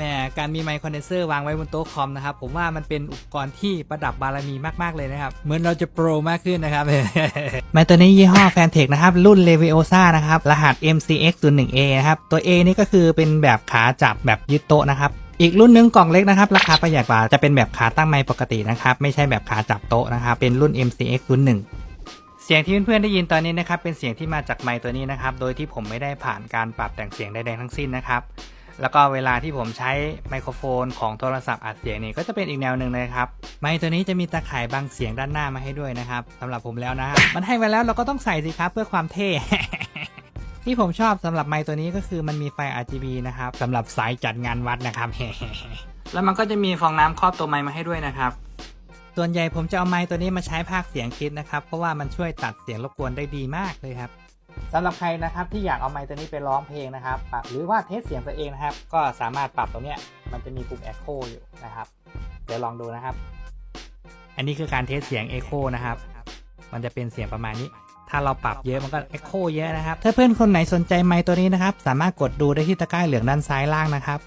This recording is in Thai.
แหมการมีไมค์คอนเดนเซอร์วางไว้บนโต๊ะคอมนะครับ ผมว่ามันเป็นอุปกรณ์ที่ประดับบารมีมาก ๆ เลยนะครับ เหมือนเราจะโปรมากขึ้นนะครับไมค์ตัวนี้ยี่ห้อแฟนเทคนะครับ รุ่น Leviosa นะครับ รหัส MCX 0 1 A นะครับ ตัว A นี่ก็คือเป็นแบบขาจับแบบยึดโต๊ะนะครับอีกรุ่นหนึงกล่องเล็กนะครับ ราคาประหยัดกว่าจะเป็นแบบขาตั้งไมค์ปกตินะครับ ไม่ใช่แบบขาจับโต๊ะนะครับ เป็นรุ่น MCX 0 1เสียงที่เพื่อนๆได้ยินตอนนี้นะครับเป็นเสียงที่มาจากไมค์ตัวนี้นะครับ โดยที่ผมไม่ได้ผ่านการปรับแต่งเสียงใดๆทั้งสิ้นนะครับ แล้วก็เวลาที่ผมใช้ไมโครโฟนของโทรศัพท์อัดเสียงนี่ก็จะเป็นอีกแนวหนึ่งเลยครับ ไมค์ตัวนี้จะมีตาข่ายบังเสียงด้านหน้ามาให้ด้วยนะครับสำหรับผมแล้วนะ มันให้ไวแล้วเราก็ต้องใส่สิครับเพื่อความเท่ที่ผมชอบสำหรับไมค์ตัวนี้ก็คือมันมีไฟ RGB นะครับสำหรับสายจัดงานวัดนะครับ แล้วมันก็จะมีฟองน้ำครอบตัวไมค์มาให้ด้วยนะครับ ส่วนใหญ่ผมจะเอาไมค์ตัวนี้มาใช้ภาคเสียงคิดนะครับ เพราะว่ามันช่วยตัดเสียงรบกวนได้ดีมากเลยครับ สำหรับใครนะครับที่อยากเอาไมค์ตัวนี้ไปร้องเพลงนะครับ หรือว่าเทสเสียงตัวเองนะครับ ก็สามารถปรับตรงเนี้ยมันจะมีปุ่ม Echo อยู่นะครับ เดี๋ยวลองดูนะครับ อันนี้คือการเทสเสียง Echo นะครับ มันจะเป็นเสียงประมาณนี้ ถ้าเราปรับเยอะมันก็ Echo เยอะนะครับ ถ้าเพื่อนคนไหนสนใจไมค์ตัวนี้นะครับ สามารถกดดูได้ที่ตะกร้าเหลืองด้านซ้ายล่างนะครับ